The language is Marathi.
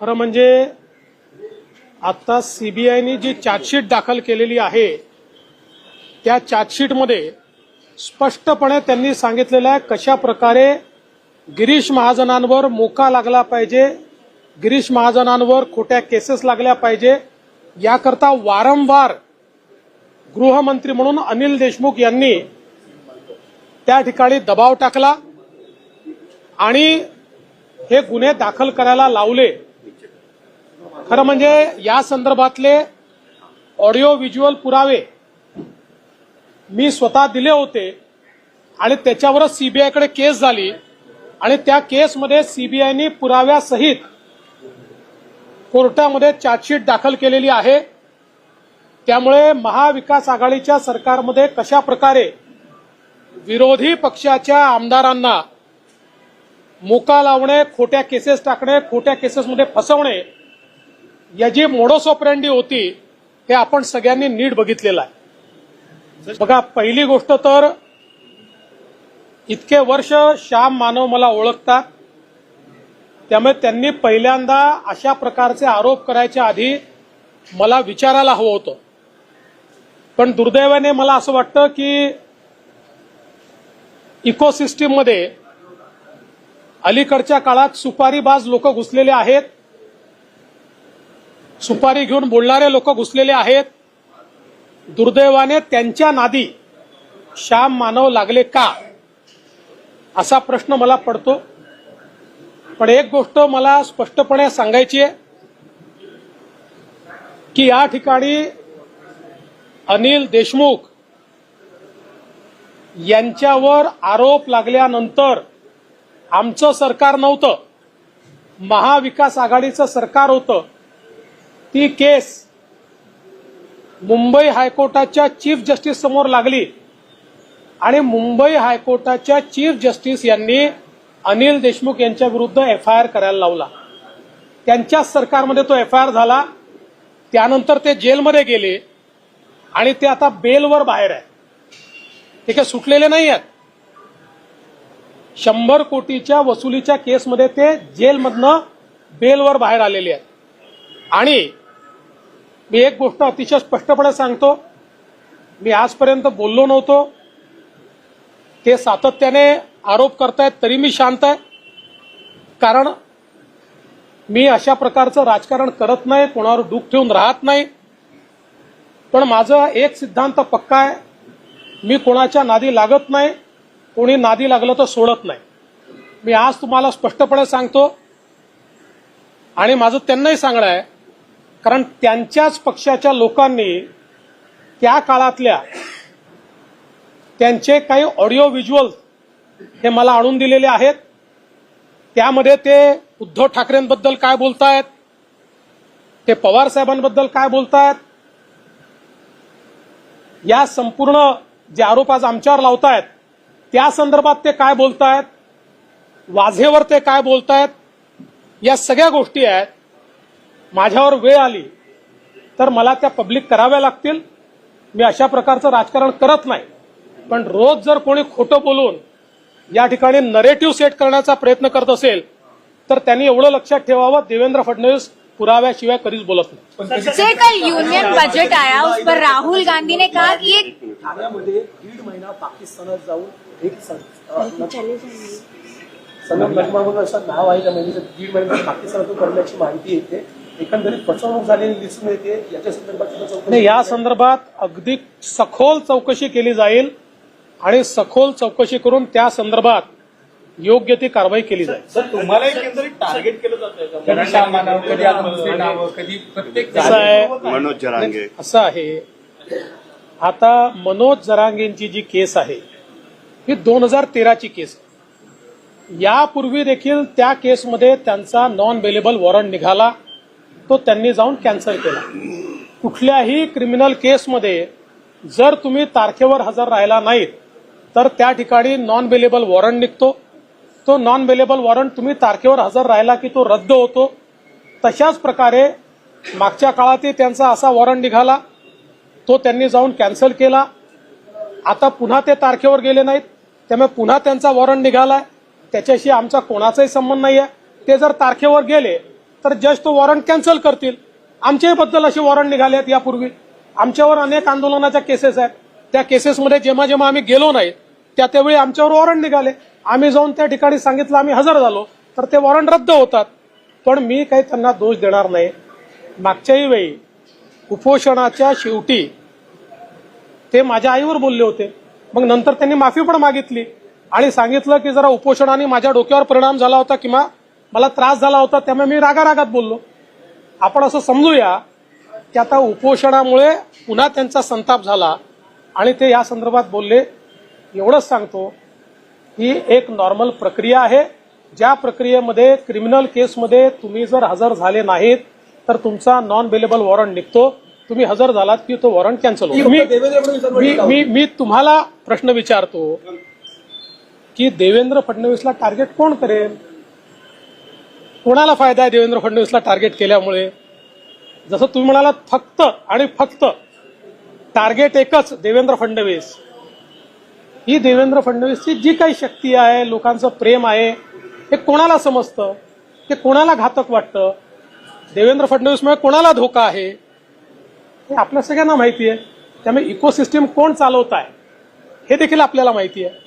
खरं म्हणजे आता सीबीआयने जी चार्जशीट दाखल केलेली आहे त्या चार्जशीटमध्ये स्पष्टपणे त्यांनी सांगितलेलं आहे कशा प्रकारे गिरीश महाजनांवर मोका लागला पाहिजे गिरीश महाजनांवर खोट्या केसेस लागल्या पाहिजे याकरता वारंवार गृहमंत्री म्हणून अनिल देशमुख यांनी त्या ठिकाणी दबाव टाकला आणि हे गुन्हे दाखल करायला लावले. खरं म्हणजे या संदर्भातले ऑडिओ व्हिज्युअल पुरावे मी स्वतः दिले होते आणि त्याच्यावरच सीबीआयकडे केस झाली आणि त्या केसमध्ये सीबीआयनी पुराव्यासहित कोर्टामध्ये चार्जशीट दाखल केलेली आहे. त्यामुळे महाविकास आघाडीच्या सरकारमध्ये कशा प्रकारे विरोधी पक्षाच्या आमदारांना मोका लावणे खोट्या केसेस टाकणे खोट्या केसेसमध्ये फसवणे या जी ऑपरेंडी होती हे आपण सगळ्यांनी नीट बघितलेलं आहे. बघा पहिली गोष्ट तर इतके वर्ष श्याम मानव मला ओळखतात. त्यामुळे त्यांनी पहिल्यांदा अशा प्रकारचे आरोप करायच्या आधी मला विचारायला हवं होतं. पण दुर्दैवाने मला असं वाटतं की इकोसिस्टीममध्ये अलीकडच्या काळात सुपारीबाज लोक घुसलेले आहेत. सुपारी घेऊन बोलणारे लोक घुसलेले आहेत. दुर्दैवाने त्यांच्या नादी श्याम मानव लागले का? असा प्रश्न मला पडतो. पण एक गोष्ट मला स्पष्टपणे सांगायची आहे की या ठिकाणी अनिल देशमुख यांच्यावर आरोप लागल्यानंतर आमचं सरकार नव्हतं. महाविकास आघाडीचं सरकार होतं. ती केस मुंबई हायकोर्टाच्या चीफ जस्टिस समोर लागली. आणि मुंबई हायकोर्टाच्या चीफ जस्टिस यांनी अनिल देशमुख यांच्या विरुद्ध एफ आय आर करायला लावला. त्यांच्याच सरकारमध्ये तो एफ आय आर झाला. त्यानंतर ते जेलमध्ये गेले. आणि ते आता बेलवर बाहेर आहे. ते काही सुटलेले नाही आहेत. शंभर कोटीच्या वसुलीच्या केसमध्ये ते जेलमधनं बेलवर बाहेर आलेले आहेत. आणि मी एक गोष्ट अतिशय स्पष्टपणे सांगतो. मी आजपर्यंत बोललो नव्हतो. ते सातत्याने आरोप करतायत तरी मी शांत आहे. कारण मी अशा प्रकारचं राजकारण करत नाही कोणावर दुःख ठेवून राहत नाही. पण माझा एक सिद्धांत पक्का आहे. मी कोणाच्या नादी लागत नाही कोणी नादी लागलं तर सोडत नाही. मी आज तुम्हाला स्पष्टपणे सांगतो. आणि माझं त्यांनाही सांगणं आहे कारण त्यांच्याच पक्षाच्या लोकांनी त्या काळातल्या त्यांचे काही ऑडिओ व्हिज्युअल हे मला आणून दिलेले आहेत. त्यामध्ये ते उद्धव ठाकरेंबद्दल काय बोलतायत ते पवार साहेबांबद्दल काय बोलतायत या संपूर्ण जे आरोप आज आमच्यावर लावतायत त्या संदर्भात ते काय बोलतायत वाझेवर ते काय बोलतायत या सगळ्या गोष्टी आहेत. माझ्यावर वेळ आली तर मला त्या पब्लिक कराव्या लागतील. मी अशा प्रकारचं राजकारण करत नाही. पण रोज जर कोणी खोटं बोलून या ठिकाणी नरेटिव्ह सेट करण्याचा प्रयत्न करत असेल तर त्यांनी एवढं लक्षात ठेवावं देवेंद्र फडणवीस पुराव्याशिवाय कधीच बोलत नाही. सर कल यूनियन बजट आया उस पर राहुल गांधी ने कहा कि ये ठाण्यामध्ये दीड महिना पाकिस्तानात जाऊन एक सनम म्हणून असं नाव आहे त्या महिन्याचं दीड महिन्यात पाकिस्तानातून करण्याची माहिती येते. एकंदरीत फसवणूक झालेली दिसून येते. याच्या संदर्भात नाही या संदर्भात अगदी सखोल चौकशी केली जाईल आणि सखोल चौकशी करून त्या संदर्भात योग्य ती कारवाई केली जाईल. सर तुम्हाला एकंदरीत टार्गेट केलं जातंय का? कधी प्रत्येक असं आहे. मनोज जरांगे. असं आहे. आता मनोज जरांगेंची जी केस आहे ही दोन हजार तेराची केस आहे. यापूर्वी देखील त्या केसमध्ये त्यांचा नॉन बेलेबल वॉरंट निघाला. तो त्यांनी जाऊन कॅन्सल केला. कुठल्याही क्रिमिनल केसमध्ये जर तुम्ही तारखेवर हजर राहिला नाहीत तर त्या ठिकाणी नॉन बेलेबल वॉरंट निघतो. तो नॉन बेलेबल वॉरंट तुम्ही तारखेवर हजर राहिला की तो रद्द होतो. तशाच प्रकारे मागच्या काळातही त्यांचा असा वॉरंट निघाला. तो त्यांनी जाऊन कॅन्सल केला. आता पुन्हा ते तारखेवर गेले नाहीत. त्यामुळे पुन्हा त्यांचा वॉरंट निघालाय. त्याच्याशी आमचा कोणाचाही संबंध नाही आहे ते जर तारखेवर गेले तर जज तो वॉरंट कॅन्सल करतील. आमच्याबद्दल असे वॉरंट निघाले आहेत यापूर्वी. आमच्यावर अनेक आंदोलनाच्या केसेस आहेत. त्या केसेसमध्ये जेव्हा जेव्हा आम्ही गेलो नाही त्या त्यावेळी आमच्यावर वॉरंट निघाले. आम्ही जाऊन त्या ठिकाणी सांगितलं आम्ही हजर झालो. तर ते वॉरंट रद्द होतात. पण मी काही त्यांना दोष देणार नाही. मागच्याही वेळी उपोषणाच्या शेवटी ते माझ्या आईवर बोलले होते. मग नंतर त्यांनी माफी पण मागितली. आणि सांगितलं की जरा उपोषणाने माझ्या डोक्यावर परिणाम झाला होता किंवा मला त्रास झाला होता त्यामुळे मी रागारागात बोललो. आपण असं समजूया की आता उपोषणामुळे पुन्हा त्यांचा संताप झाला आणि ते या संदर्भात बोलले. एवढंच सांगतो ही एक नॉर्मल प्रक्रिया आहे. ज्या प्रक्रियेमध्ये क्रिमिनल केसमध्ये तुम्ही जर हजर झाले नाहीत तर तुमचा नॉन बेलेबल वॉरंट निघतो. तुम्ही हजर झालात की तो वॉरंट कॅन्सल होतो. मी मी मी तुम्हाला प्रश्न विचारतो की देवेंद्र फडणवीसला टार्गेट कोण करेल? कोणाला फायदा आहे देवेंद्र फडणवीसला टार्गेट केल्यामुळे? जसं तुम्ही म्हणालात फक्त आणि फक्त टार्गेट एकच देवेंद्र फडणवीस. ही देवेंद्र फडणवीसची जी काही शक्ती आहे लोकांचं प्रेम आहे हे कोणाला समजतं? ते कोणाला घातक वाटतं? देवेंद्र फडणवीसमुळे कोणाला धोका आहे? हे आपल्या सगळ्यांना माहिती आहे. त्यामुळे इकोसिस्टीम कोण चालवत आहे? हे देखील आपल्याला माहिती आहे.